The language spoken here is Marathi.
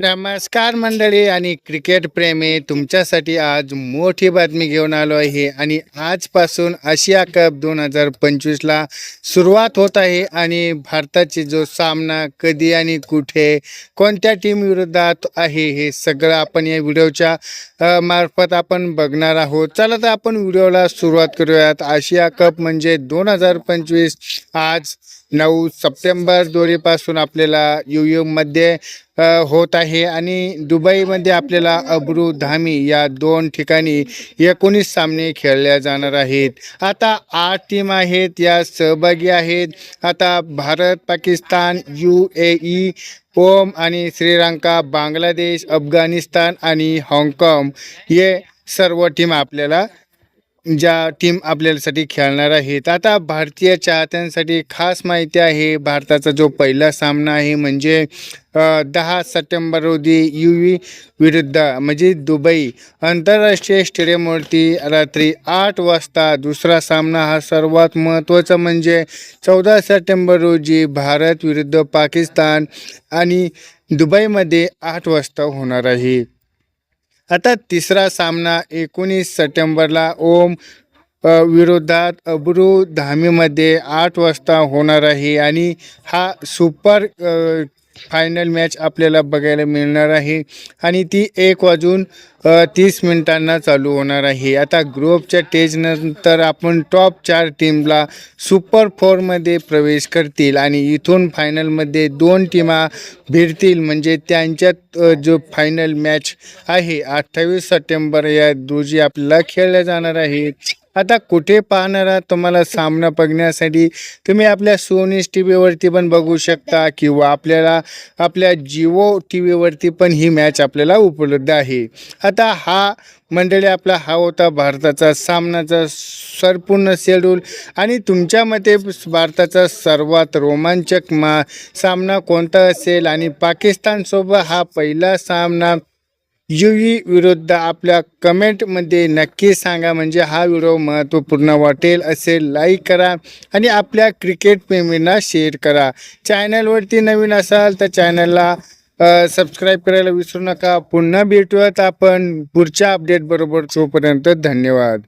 नमस्कार मंडळी आणि क्रिकेट प्रेमी तुमच्यासाठी आज मोठी बातमी घेऊन आलो आहे आणि आजपासून आशिया कप दोन हजार पंचवीसला सुरुवात होत आहे आणि भारताची जो सामना कधी आणि कुठे कोणत्या टीम विरोधात आहे हे सगळं आपण या व्हिडिओच्या मार्फत आपण बघणार आहोत. चला तर आपण व्हिडिओला सुरुवात करूयात. आशिया कप म्हणजे दोन हजार पंचवीस आज नऊ सप्टेंबर दोरीपासून आपल्याला यू यूमध्ये होत आहे. आणि दुबईमध्ये आपल्याला अब्रू धामी या दोन ठिकाणी एकोणीस सामने खेळल्या जाणार आहेत. आता आठ टीम आहेत या सहभागी आहेत. आता Bharat Pakistan U A E Oman आणि श्रीलंका बांगलादेश अफगाणिस्तान आणि हाँगकाँग हे सर्व टीम आपल्याला ज्या टीम आपल्यासाठी खेळणार आहेत. आता भारतीय चाहत्यांसाठी खास माहिती आहे भारताचा जो पहिला सामना आहे म्हणजे दहा सप्टेंबर रोजी यू व्ही विरुद्ध म्हणजे दुबई आंतरराष्ट्रीय स्टेडियमवरती रात्री आठ वाजता दुसरा सामना हा सर्वात महत्त्वाचा म्हणजे चौदा सप्टेंबर रोजी भारत विरुद्ध पाकिस्तान आणि दुबईमध्ये आठ वाजता होणार आहे. आता तिसरा सामना एकोणीस सप्टेंबरला ओम विरोधात अब्रू धामीमध्ये आठ वाजता होणार आहे आणि हा सुपर फायनल मॅच आपल्याला बघायला मिळणार आहे. आणि ती एक वाजून तीस मिनिटांना चालू होणार आहे. आता ग्रुपच्या टेजनंतर आपण टॉप चार टीमला सुपर फोरमध्ये प्रवेश करतील आणि इथून फायनलमध्ये दोन टीमा भिडतील. म्हणजे त्यांच्यात जो फायनल मॅच आहे अठ्ठावीस सप्टेंबर या रोजी आपल्याला खेळल्या जाणार आहे आता कुठे पाहणार आहात तुम्हाला सामना बघण्यासाठी? तुम्ही आपल्या सोनीस टी व्हीवरती पण बघू शकता किंवा आपल्याला आपल्या जिओ टी व्हीवरती पण ही मॅच आपल्याला उपलब्ध आहे. आता हा मंडळी आपला हा होता भारताचा सामनाचा संपूर्ण शेड्यूल आणि तुमच्या मते भारताचा सर्वात रोमांचक मा सामना कोणता असेल? आणि पाकिस्तानसोबत हा पहिला सामना यू विरुद्ध आपल्या कमेंटमध्ये नक्की सांगा. म्हणजे हा व्हिडिओ महत्त्वपूर्ण वाटेल असेल लाईक करा आणि आपल्या क्रिकेट प्रेमींना शेअर करा. चॅनलवरती नवीन असाल तर चॅनलला सबस्क्राईब करायला विसरू नका. पुन्हा भेटूयात आपण पुढच्या अपडेटबरोबर तोपर्यंत धन्यवाद.